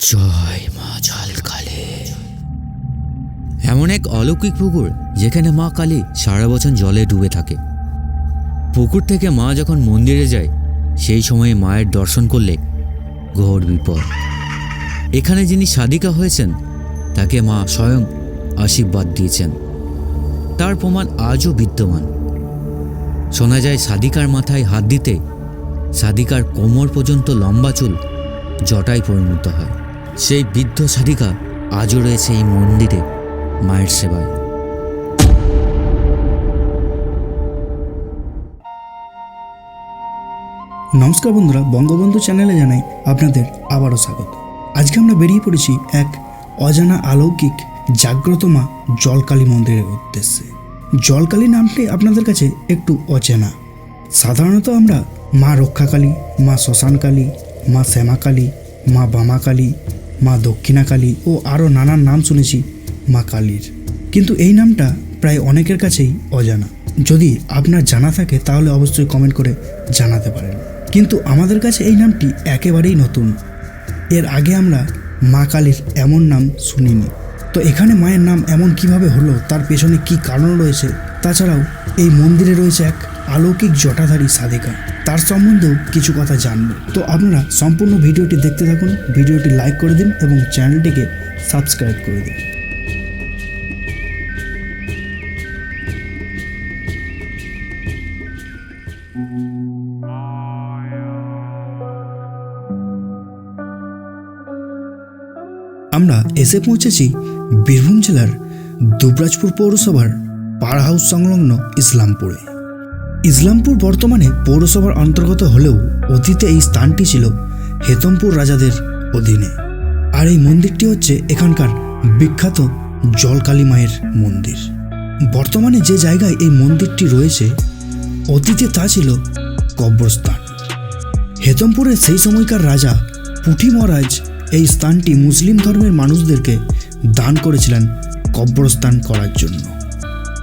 জয় মা ঝালকালে। এমন এক অলৌকিক পুকুর যেখানে মা কালী সারা বছর জলে ডুবে থাকে। পুকুর থেকে মা যখন মন্দিরে যায়, সেই সময়ে মায়ের দর্শন করলে ঘোর বিপদ। এখানে যিনি সাধিকা হয়েছেন, তাকে মা স্বয়ং আশীর্বাদ দিয়েছেন। তার প্রমাণ আজও বিদ্যমান। শোনা যায়, সাধিকার মাথায় হাত দিতে সাধিকার কোমর পর্যন্ত লম্বা চুল জটায় পরিণত হয়। সেই বৃদ্ধ সাধিকা আজও রয়েছে এই মন্দিরে মায়ের সেবায়। নমস্কার বন্ধুরা, বঙ্গবন্ধু চ্যানেলে জানাই আপনাদের আবারও স্বাগত। আজকে আমরা বেরিয়ে পড়েছি এক অজানা অলৌকিক জাগ্রত মা জলকালী মন্দিরের উদ্দেশ্যে। জলকালী নামটি আপনাদের কাছে একটু অচেনা। সাধারণত আমরা মা রক্ষাকালী, মা শ্মশানকালী, মা শ্যামাকালী, মা বামাকালী মা দক্ষিণাকালী ও আরও নানান নাম শুনেছি মা কালীর। কিন্তু এই নামটা প্রায় অনেকের কাছেই অজানা। যদি আপনার জানা থাকে, তাহলে অবশ্যই কমেন্ট করে জানাতে পারেন। কিন্তু আমাদের কাছে এই নামটি একেবারেই নতুন। এর আগে আমরা মা কালীর এমন নাম শুনিনি। তো এখানে মায়ের নাম এমন কীভাবে হলো, তার পেছনে কি কারণ রয়েছে, তাছাড়াও এই মন্দিরে রয়েছে এক অলৌকিক জটাধারী সাধিকা তার সম্বন্ধেও কিছু কথা জানব। তো আপনারা সম্পূর্ণ ভিডিওটি দেখতে থাকুন, ভিডিওটি লাইক করে দিন এবং চ্যানেলটিকে সাবস্ক্রাইব করে দিন। আমরা এসে পৌঁছেছি বীরভূম জেলার দুবরাজপুর পৌরসভার পাড় হাউস সংলগ্ন ইসলামপুরে। ইসলামপুর বর্তমানে পৌরসভার অন্তর্গত হলেও অতীতে এই স্থানটি ছিল হেতমপুর রাজাদের অধীনে। আর এই মন্দিরটি হচ্ছে এখানকার বিখ্যাত জলকালী মায়ের মন্দির। বর্তমানে যে জায়গায় এই মন্দিরটি রয়েছে, অতীতে তা ছিল কব্রস্থান। হেতমপুরের সেই সময়কার রাজা পুঠি মহারাজ এই স্থানটি মুসলিম ধর্মের মানুষদেরকে দান করেছিলেন কব্রস্থান করার জন্য।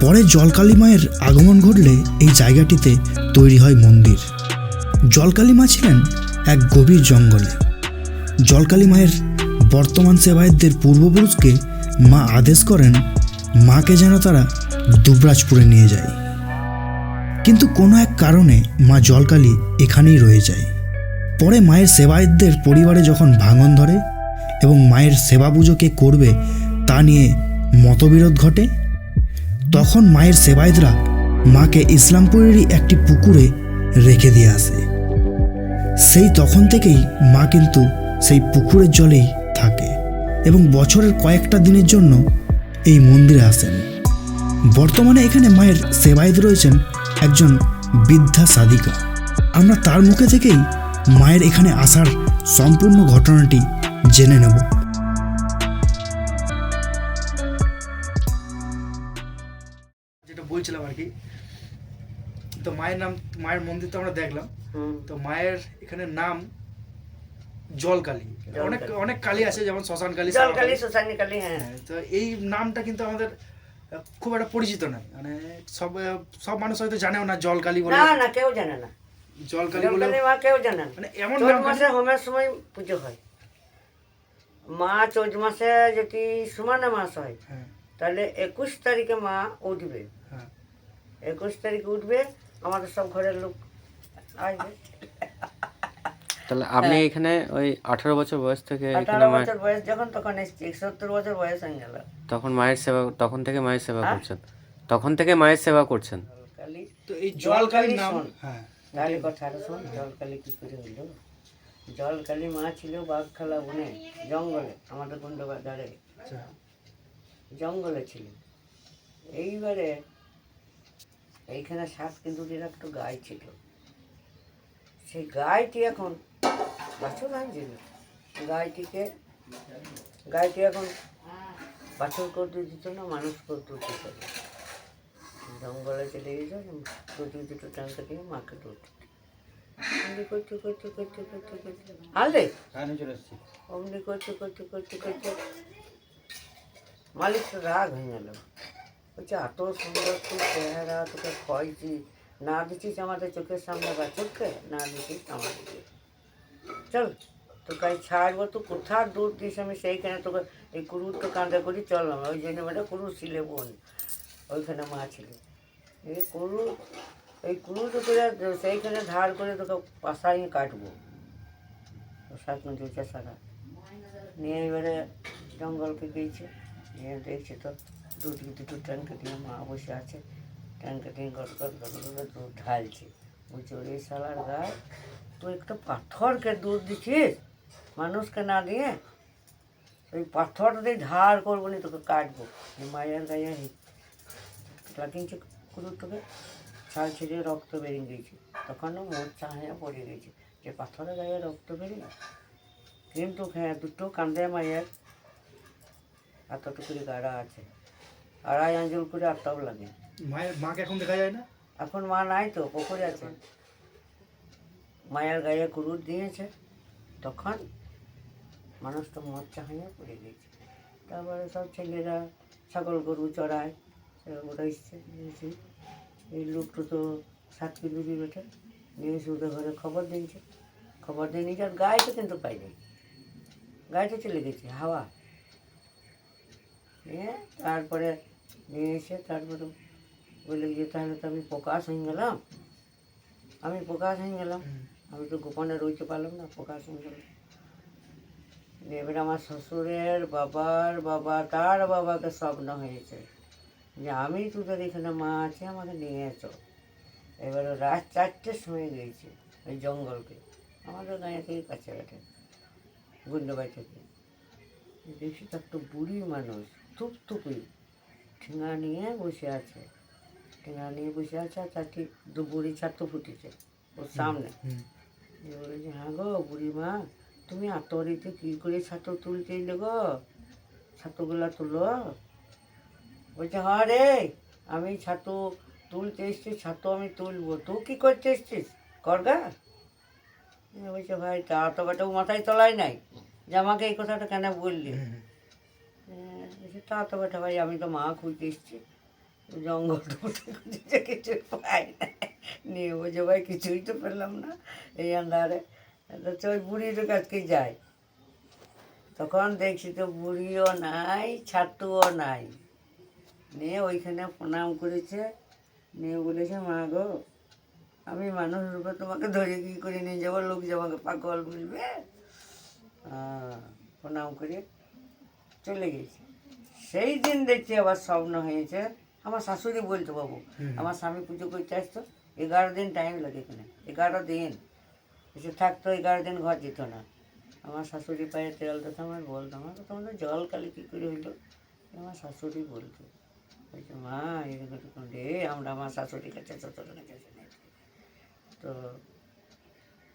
পরে জলকালী মায়ের আগমন ঘটলে এই জায়গাটিতে তৈরি হয় মন্দির। জলকালী মা ছিলেন এক গভীর জঙ্গলে। জলকালী মায়ের বর্তমান সেবায়তদের পূর্বপুরুষকে মা আদেশ করেন, মাকে যেন তারা দুবরাজপুরে নিয়ে যায়। কিন্তু কোনো এক কারণে মা জলকালী এখানেই রয়ে যায়। পরে মায়ের সেবায়তদের পরিবারে যখন ভাঙন ধরে এবং মায়ের সেবা পুজো কে করবে তা নিয়ে মতবিরোধ ঘটে তখন মায়ের সেবায়তরা মাকে ইসলামপুরেরই একটি পুকুরে রেখে দিয়ে আসে। সেই তখন থেকেই মা কিন্তু সেই পুকুরের জলেই থাকে এবং বছরের কয়েকটা দিনের জন্য এই মন্দিরে আসেন। বর্তমানে এখানে মায়ের সেবায়ত রয়েছেন একজন বৃদ্ধা সাধিকা আমরা তার মুখে থেকেই মায়ের এখানে আসার সম্পূর্ণ ঘটনাটি জেনে নেব। তো মায়ের নাম মায়ের মন্দির তো আমরা দেখলাম। তো মায়ের এখানে নাম জলকালী। অনেক অনেক কালী আছে যেমন শ্মশান কালী জল শ্যামা কালী। হ্যাঁ। হ্যাঁ, তো এই নামটা কিন্তু আমাদের খুব একটা পরিচিত নয় মানে সব সব মানুষ হয়তো জানেও না জলকালী বলে। না না কেউ জানে না। জলকালী জল বলে মা কেউ জানে না। মানে এমন নাম মাসে হোমের সময় পুজো হয়। মা চৈত মাসে যদি সমানে মাস হয় হ্যাঁ। তাহলে একুশ তারিখে মা উঠবে। হ্যাঁ। একুশ তারিখে উঠবে আমাদের সব ঘরের লোক আসবে। তাহলে আপনি এখানে ওই আঠারো বছর বয়স থেকে আঠারো বছর বয়স যখন তখন এসছি সত্তর বছর বয়স হয়ে গেল। তখন মায়ের সেবা তখন থেকে মায়ের সেবা হ্যাঁ? করছেন? তখন থেকে মায়ের সেবা করছেন? কালী তো এই জলকালী নাম শোন। হ্যাঁ। তাহলে কথাটা শোন জলকালী কি করে হইল জলকালী মা ছিল বাঘখালা বনে জঙ্গলে আমাদের গুন্ডবার ধারে। আচ্ছা। জঙ্গলে ছিল এইবারে এইখানে সাত কেন্দুটির একটা গাই ছিল। সেই গাইটি এখন বাছুর আনছিল গাইটিকে গাইটি এখন বাছুর করতে দিত না মানুষ করতে দিত না। জঙ্গলে চলে গেছে দুটো দুটো টানতে গিয়ে মাকে ধরতে অমনি করতে করতে করতে করতে করতে। আলে অমনি করতে করতে করতে করতে। মালিক রাগ হয়ে গেল। বলছে এত সুন্দর তুই চেহারা, তোকে খয়ছি না দিচ্ছিস আমাদের চোখের সামনে বাছুরকে না দিচ্ছিস আমাদেরকে চল তোকে আমি ছাড়বো তো কোথার দূর দিস আমি সেইখানে তোকে এই কুরুর তো কাঁদা করি চললাম ওই জন্য মানে কুরু ছিলে বোন, ওইখানে মা ছিল। এই কুরু এই কুরু তো করে সেইখানে ধার করে তোকে পাশাই কাটবো। সাত মিনিট সারা নিয়ে এবারে জঙ্গলকে গিয়েছে, নিয়ে দেখছে তো। দুধ দুটো ট্যাঙ্কে দিয়ে মা বসে আছে। ট্যাঙ্কে দিয়ে গট গট গট করে দুধ ঢালছে। বলছে, ওরে শালার গায়ে তুই একটা পাথরকে দুধ দিচ্ছিস? মানুষকে না দিয়ে? ওই পাথর দিয়ে ধার করব নি, তোকে কাটবো। মায়ের গায়ে লাগিয়েছে কুকুর তোকে ছাল ছেড়ে রক্ত বেরিয়ে গেছে তখনও মোট চাহিয়া পড়ে গেছে যে পাথরের গায়ে রক্ত বেরিয়ে কিন্তু হ্যাঁ দুটো কান্দে মায়ের। এতটুকুরি গাড়া আছে। আড়াই আঞ্চল করে আটটাও লাগে। মায়ের মাকে এখন দেখা যায় না? এখন মা নাই তো পুকুরে আছে। মায়ের গায়ে কুরুর দিয়েছে তখন মানুষ তো মদ চাহিয়ে পড়ে গেছে। তারপরে সব ছেলেরা ছাগল গরু চড়ায় ওরা এসছে এই লোকটা তো সাত কিলো দিয়ে বেটে নিয়ে ওদের ঘরে খবর দিয়েছে। খবর দিয়ে নিয়েছে আর গায়েটা কিন্তু পাইনি। গায়েটা চলে গেছে হাওয়া। নিয়ে তারপরে নিয়ে এসে তারপরে বলে যে তাহলে তো আমি প্রকাশ হয়ে গেলাম। আমি প্রকাশ হয়ে গেলাম। আমি তো গোপনে রইতে পারলাম না প্রকাশ হয়ে গেলাম। এবারে আমার শ্বশুরের বাবার বাবা তার বাবাকে স্বপ্ন হয়েছে যে আমি তোদের এখানে মা আছে আমাকে নিয়ে এসো। এবারে রাত চারটের সময় গিয়েছে ওই জঙ্গলকে আমাদের গাঁয়ে থেকে কাছে কাছে গুন্ডবাই থেকে। দেখি তো একটা বুড়ি মানুষ থুপ থুপি ঠেঙা নিয়ে বসে আছে। ঠেঙা নিয়ে বসে আছে আর চারটি দু বুড়ি ছাত্র ফুটেছে ওর সামনে। বলেছে হ্যাঁ গো বুড়িমা তুমি আতরিতে কী করে ছাত্র তুলতে এলে গো? ছাত্রগুলা তুলো। বলছে হ্যাঁ রে আমি ছাতু তুলতে এসছি ছাতু আমি তুলবো। তুই কী করতে এসছিস? করগা বলছে ভাই তা তো বাটাও মাথায় তোলাই নাই। যে আমাকে এই কথাটা কেন বললি? বলছে, তা তো বেটা ভাই আমি তো মা খুঁজতে এসছি। জঙ্গল কিছু পাই নিয়ে বলছে ভাই কিছুই তো পেলাম না এই আন্ধারে। তো ওই বুড়ির কাছকে যাই। তখন দেখছি তো বুড়িও নাই ছাতুও নাই। নিয়ে ওইখানে প্রণাম করেছে। নিয়ে বলেছে মা গো আমি মানুষ রূপে তোমাকে ধরে কি করে নিয়ে যাব? লোক যে আমাকে পাগল বলবে? আহ, প্রণাম করে চলে গেছি। সেই দিন দেখছি আবার স্বপ্ন হয়েছে। আমার শাশুড়ি বলতো বাবু আমার স্বামী পুজো করতে আসতো এগারো দিন টাইম লাগে এখানে এগারো দিন। এসে থাকতো এগারো দিন ঘর যেত না। আমার শাশুড়ি পায়ে তেল দিতাম আর বলতাম আমার তোমাদের জল কালি কী করে হইল? আমার শাশুড়ি বলতো বলছে মা এরকম রে আমরা আমার শাশুড়ির কাছে শ্বশুরের কাছে তো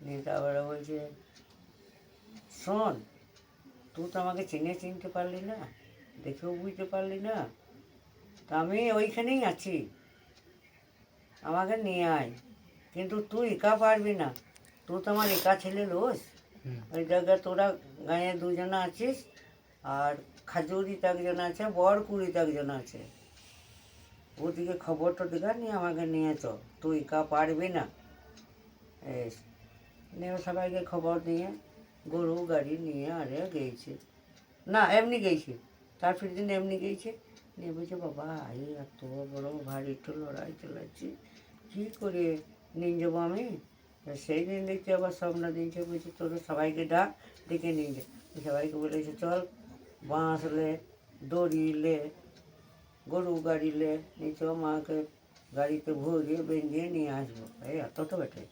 নিয়ে তারপরে বলছে শোন তুই তো আমাকে চিনে চিনতে পারলি না। দেখেও বুঝতে পারলি না। তা আমি ওইখানেই আছি। আমাকে নিয়ে আয়। কিন্তু তুই একা পারবি না। তুই তো আমার একা ছেলে লোস ওই জায়গায় তোরা গায়ে দুজনে আছিস। আর খাজুরিতে একজন আছে বরকুড়িতে একজন আছে। ওদিকে খবরটা দেখা নিয়ে আমাকে নিয়ে চ। তুই একা পারবি না। এস নিয়ে সবাইকে খবর দিয়ে গরু গাড়ি নিয়ে আরে গেছে। না এমনি গেছে। তার ফির দিন এমনি গেছে নিয়ে বলছে বাবা এই এত বড় ভারী একটু লড়াই চালাচ্ছি। কী করে নিয়ে যাব আমি? সেই দিন দেখছি আবার স্বপ্ন দিয়েছে বলছে তোরা সবাইকে ডাক ডেকে নিয়ে যা। সবাইকে বলেছে চল বাঁশ লে দড়ি লে গরু গাড়ি লে নিয়ে চল মাকে গাড়িতে ভরিয়ে বেঁধিয়ে নিয়ে আসব। এই এতটা বেটে।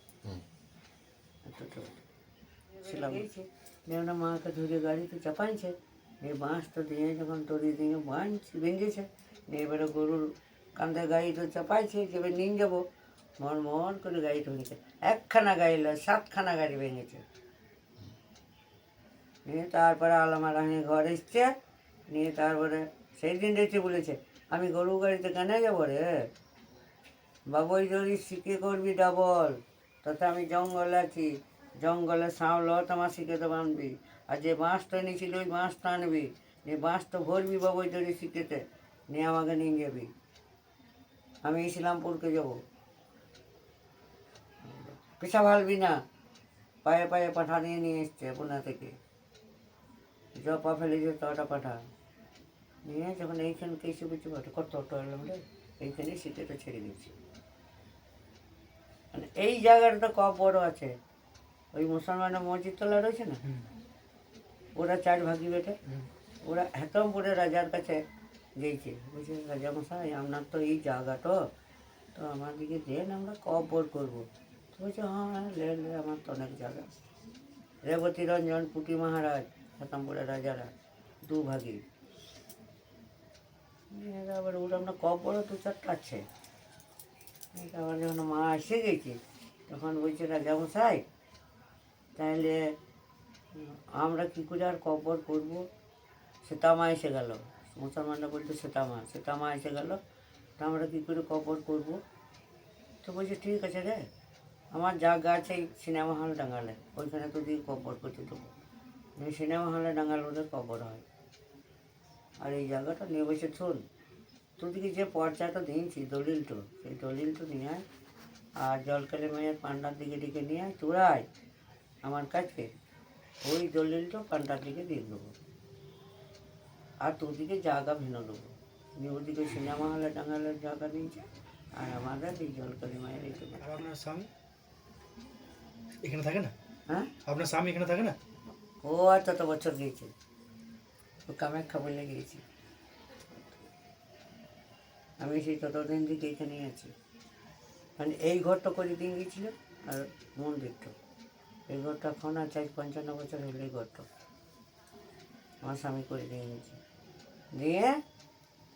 এতটা বেটে। ছিলাম মাকে ধরে গাড়িতে চাপাইছে। এই বাঁশটা দিয়ে যখন তরি দিয়ে বাঁধছে ভেঙেছে, নিয়ে এবারে গরুর কান্দে গাড়ি তো চাপাইছে যেবে নিয়ে যাব। মন মন করে গাড়ি ভেঙেছে একখানা গাড়ি লয় সাতখানা গাড়ি ভেঙেছে। নিয়ে তারপরে আলামা রানী ঘর এসছে, নিয়ে তারপরে সেই দিন দেখতে বলেছে, আমি গরু গাড়িতে কেন যাব রে? বাবুই যদি শিখে করবি ডাবল তাতে আমি জঙ্গলে আছি, জঙ্গলে সাঁওল তোমার শিখে তো বানবি আর যে বাঁশটা নিয়েছিল ওই বাঁশটা আনবি নিয়ে বাঁশটা ভরবি বাবুই যদি শিখেতে নিয়ে আমাকে নিয়ে যাবি। আমি ইসলামপুরকে যাব। পেশা ভালবি না। পায়ে পায়ে পাঠা নিয়ে নিয়ে এসছে পুনা থেকে। জপা ফেলেছে তটা পাঠা। নিয়ে যখন এইখানকে এসে বলছি পাঠা কত অটো এলাম রে? এইখানে শীতেটা ছেড়ে দিচ্ছি মানে এই জায়গাটা তো কপ বড় আছে? ওই মুসলমানের মসজিদ তোলা রয়েছে না? ওরা চার ভাগি বেটে। ওরা হেতমপুরে রাজার কাছে গেছে বলছে রাজা মশাই আপনার তো এই জায়গাটা তো আমাদেরকে দেন আমরা কবর করব। তো বলছে হ্যাঁ হ্যাঁ লে লে আমার তো অনেক জায়গা। রেবতী রঞ্জন পুটি মহারাজ হেতমপুরের রাজারা দু ভাগি আবার ওরা আমরা কবর দু চারটা আছে। আবার যখন মা এসে গেছে তখন বলছে রাজা মশাই তাহলে আমরা কী করে আর কবর করব? সীতামা এসে গেল। মুসলমানরা বলতো সীতামা সীতামা এসে গেল। তা আমরা কী করে কবর করব? তো বলছে, ঠিক আছে রে। আমার জায়গা আছে সিনেমা হল ডাঙ্গালে। ওইখানে তো দিয়ে কবর করতে দেবো। সিনেমা হলে ডাঙ্গাল ওদের কবর হয়। আর এই জায়গাটা নিয়ে বসে শোন তোদিকে যে পর্চাটা দিয়েছি দলিলটো সেই দলিলটো নিয়ে আয়। আর জলকালি মেয়ের পান্ডার দিকে ডেকে নিয়ে আয়। তোরাই আমার কাছে। ওই দলিলটা পান্ডার দিকে দিয়ে দেবো। আর তোদিকে জায়গা ভেঙে দেবো। নিয়ে ওদিকে সিনেমা হলে টাঙ্গালের জায়গা নিয়েছে আর আমাদের এই জলকালি মায়ের আপনার স্বামী? এখানে থাকে না? হ্যাঁ? আপনার স্বামী এখানে থাকে না? ও আর তত বছর গিয়েছে। ও কামাখ্যা বলে গিয়েছি। আমি সেই ততদিন থেকে এখানেই আছি। মানে এই ঘরটা করে দিন গিয়েছিল? আর মন্দিরটা? এই ঘরটা এখন আর চার পঞ্চান্ন বছর হলো এই ঘরটা আমার স্বামী করে দিয়ে গেছে দিয়ে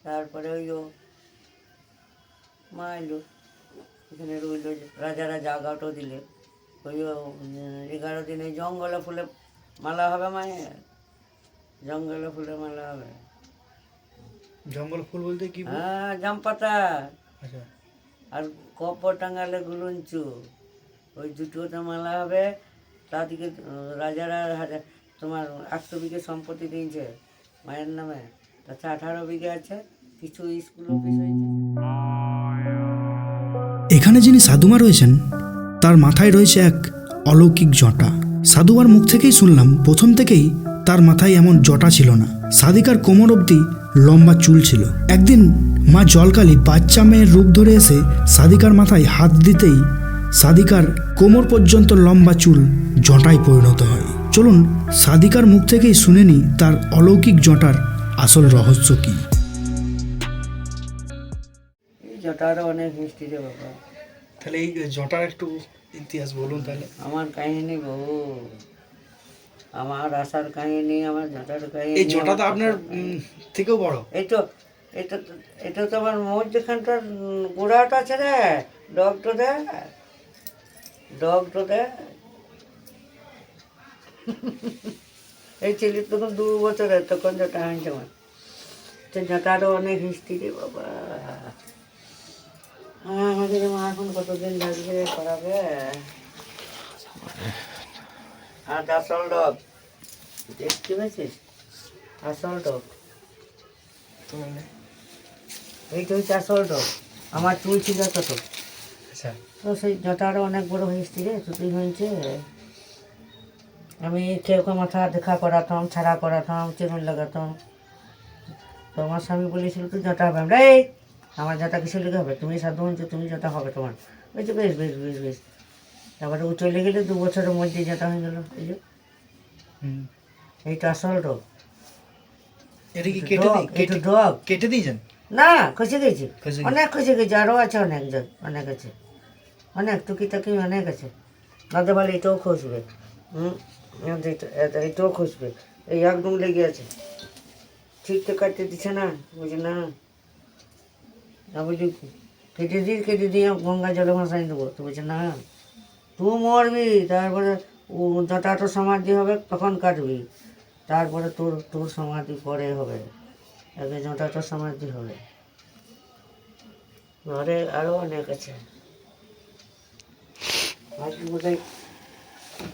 তারপরে ওই ও মা এলো এখানে রইল রাজারা জাগাটাও দিলে। ওই এগারো দিনে জঙ্গলে ফুলে মালা হবে মায়ের? জঙ্গলে ফুলে মালা হবে। জঙ্গল ফুল বলতে কি হ্যাঁ জাম পাতা আচ্ছা। আর কপর টাঙালে গুলঞ্চু। ওই দুটোতে মালা হবে। আহ, রাজারা তোমার একশো বিঘে সম্পত্তি দিয়েছে মায়ের নামে। তাছাড়া আঠারো বিঘে আছে কিছু স্কুল অফিস হয়েছে। এখানে যিনি সাধুমা রয়েছেন তার মাথায় রয়েছে এক অলৌকিক জটা। সাধুমার মুখ থেকেই শুনলাম প্রথম থেকেই তার মাথায় এমন জটা ছিল না। সাদিকার কোমর অবধি লম্বা চুল ছিল। একদিন মা জলকালী বাচ্চা মেয়ের রূপ ধরে এসে সাদিকার মাথায় হাত দিতেই সাদিকার কোমর পর্যন্ত লম্বা চুল জটায় পরিণত হয়। চলুন সাদিকার মুখ থেকেই শুনে নি তার অলৌকিক জটার আসল রহস্য কি। এই জটারও অনেক হিস্ট্রি রে বাবা। তাহলে এই জটার একটু ইতিহাস বলুন তাহলে। আমার কাহিনী বহু আমার আশার কাহিনী আমার জটার কাহিনী এই জটা তো আপনার থেকেও বড়। এই তো এটা তো এটা তো আমার মোট যেখানটার উম, গোড়াটা আছে রে ডগটো দে ডগটো দে এই ছেলে তখন দু বছরের তখন যেটা আনছে আমার তো জটারও অনেক হিস্ট্রি বাবা। হ্যাঁ আমাদের মা এখন কতদিন লাগবে করাবে? আর আসল ডগ দেখতে পেয়েছিস? আসল ডগ। এইটা হচ্ছে আসল ডগ আমার চুল ছিল তত আচ্ছা। তো সেই জটা জটারও অনেক বড় হয়েছে রে ছুটি হয়েছে। আমি কেউকে মাথা দেখা করাতাম ছাড়া করাতাম চেরুন লাগাতাম। তো আমার স্বামী বলেছিল তুই জটা হবে। আমরা এই আমার জটা কিছু লেগে হবে? তুমি সাধু হয়েছো তুমি জটা হবে তোমার। বলছে বেশ বেশ বেশ বেশ। তারপরে ও চলে গেলে দু বছরের মধ্যে জটা হয়ে গেল এই যে। এইটা আসল ডগ এটা কি কেটে দিই? এটা কেটে ডগ। কেটে দিয়েছেন? না খসে গেছে। খসে গেছে। অনেক খসে গেছে আরও আছে অনেকজন অনেক আছে। অনেক টুকিটাকি অনেক আছে। দাদা বলে, এটাও খসবে হুম এটা- এটা- এটাও খসবে এই একদম লেগে আছে। ঠিক তো কাটতে দিচ্ছে না। বুঝি না। না বুঝি কেটে দিই, কেটে দিয়ে গঙ্গা জলে ভাসাই দেবো। তো বলছে, না। তুই মরবি, তারপরে জটাটো সমাধি হবে, তখন কাটবি। তারপরে তোর তোর সমাধি পরে হবে। আগে জটাটো সমাধি হবে। ঘরে আরও অনেক আছে। আজ বোধহয়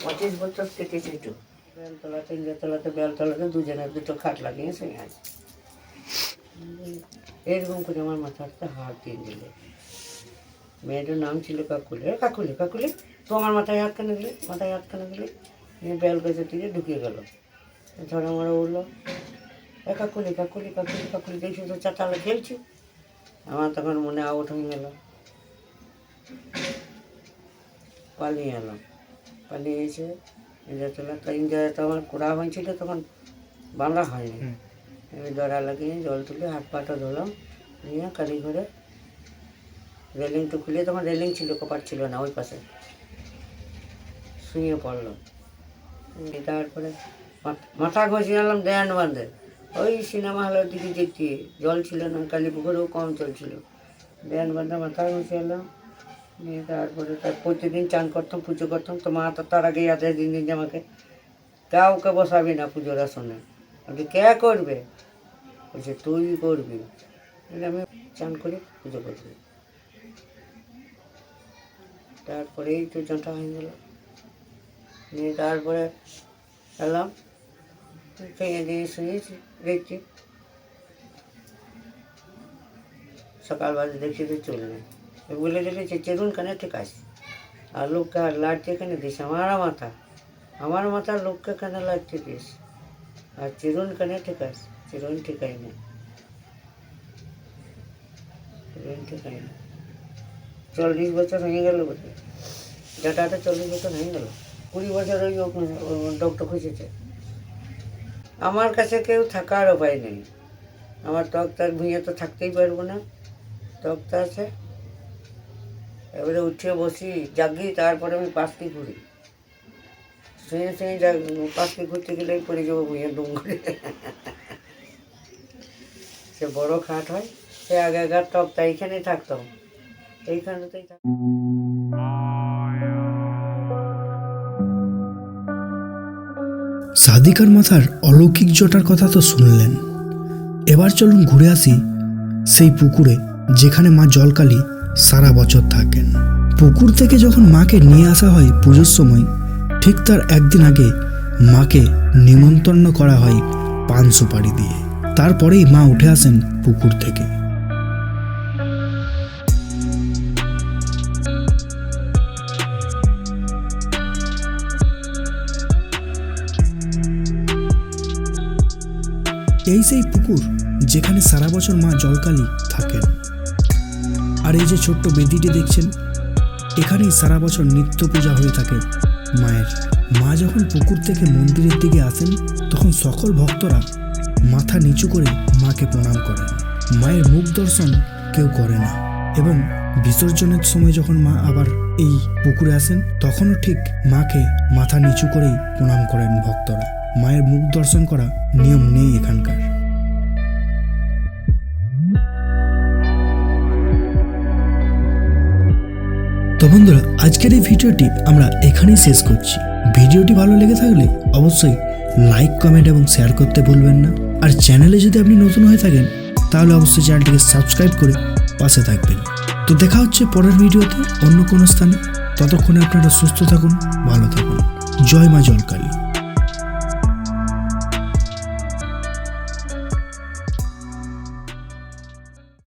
পঁচিশ বছর কেটেছে একটু। বেলতলা তিনতলাতে বেলতলাতে দুজনের দুটো খাট লাগিয়ে শুয়ে আছে এরকম করে আমার মাথাতে হাত দিয়ে দিলে। মেয়েটার নাম ছিল কাকুলি। কাকুলি কাকুলি, তো আমার মাথায় হাত কেন দিলে? মাথায় হাত কেন দিলে? নিয়ে বেল গাছের দিকে ঢুকিয়ে গেল। ঝড়া মারা উঠল। এ কাকুলি কাকুলি কাকুলি কাকুলি, দেখছি তো চাতালে খেলছি। আমার তখন মনে আউট হয়ে গেল। পালিয়ে এলাম। পালিয়ে এসে ইন্ডিয়া চলে তো ইন্ডিয়া তো আমার কোড়া হয়েছিল তখন বাঁধা হয়নি। আমি দড়া লাগিয়ে জল তুলে হাত পাটা ধরলাম নিয়ে কালী ঘরে রেলিং তো খুলে তখন রেলিং ছিল কপাট ছিল না ওই পাশে। শুয়ে পড়ল দিয়ে তারপরে মাথ- মাথা ঘষে আনলাম দেয়ান বাঁধে। ওই সিনেমা হলের দিকে যেতে জল ছিল না কালী পুকুরেও কম চলছিল দেয়ান বাঁধে মাথা ঘষে এলাম নিয়ে তারপরে তার প্রতিদিন চান করতাম, পুজো করতাম। তো মা তো তার আগেই আদেশ দিন দিন আমাকে, কাউকে বসাবি না পুজোর আসনে। আমি কে করবে? বলছে, তুই করবি। আমি চান করে, পুজো করবি তারপরে এই তো হয়ে গেল। নিয়ে তারপরে এলাম। খেয়ে দিয়ে শুয়েছি, দেখছি। সকালবেলা দেখছি তো চলবে বলে যে চেরুন কানে ঠিক আছে। আর লোককে আর লাড়তে কেন দিস আমার মাথা আমার মাথা লোককে কেন লাড়তে দিস আর চিরুন কানে ঠিক আছে চিরুন ঠিকাই না। চিরুন ঠিকাই না। চল্লিশ বছর হয়ে গেল বলে যেটাটা চল্লিশ বছর হয়ে গেল। কুড়ি বছর ওই ডক্টর খুঁজেছে। আমার কাছে কেউ থাকার উপায় নেই। আমার তক্তার ভুঁইয়ে তো থাকতেই পারব না। তক্তা আছে। এবারে উঠে বসি, জাগি, তারপরে আমি পাশটি ঘুরি। শুয়ে শুয়ে যা ঘুরতে গেলে পড়ে যাব ভুঁইয়ে ডুম করে সে বড় খাট হয়, সে আগেকার তক্তা এইখানেই থাকতাম এইখানেতেই সাদিকার মাথার অলৌকিক জটার কথা তো শুনলেন। এবার চলুন ঘুরে আসি সেই পুকুরে যেখানে মা জলকালী সারা বছর থাকেন। পুকুর থেকে যখন মাকে নিয়ে আসা হয় পুজোর সময়, ঠিক তার একদিন আগে মাকে নিমন্ত্রণ করা হয় পান সুপারি দিয়ে। তারপরেই মা উঠে আসেন পুকুর থেকে। এই সেই পুকুর যেখানে সারা বছর মা জলকালী থাকেন। আর এই যে ছোট্ট বেদিটি দেখছেন, এখানেই সারা বছর নিত্য পূজা হয়ে থাকে মায়ের। মা যখন পুকুর থেকে মন্দিরের দিকে আসেন, তখন সকল ভক্তরা মাথা নিচু করে মাকে প্রণাম করেন। মায়ের মুখ দর্শন কেউ করে না। এবং বিসর্জনের সময় যখন মা আবার এই পুকুরে আসেন, তখনও ঠিক মাকে মাথা নিচু করেই প্রণাম করেন ভক্তরা। মায়ের মুখ দর্শন করা নিয়ম নেই এখানকার। বন্ধুরা, আজকের এই ভিডিওটি আমরা এখানেই শেষ করছি। ভিডিওটি ভালো লেগে থাকলে অবশ্যই লাইক কমেন্ট এবং শেয়ার করতে ভুলবেন না। আর চ্যানেলে যদি আপনি নতুন হয়ে থাকেন, তাহলে অবশ্যই চ্যানেলটিকে সাবস্ক্রাইব করে পাশে থাকবেন। তো দেখা হচ্ছে পরের ভিডিওতে অন্য কোনো স্থানে। ততক্ষণে আপনারা সুস্থ থাকুন, ভালো থাকুন। জয় মা জলকালী।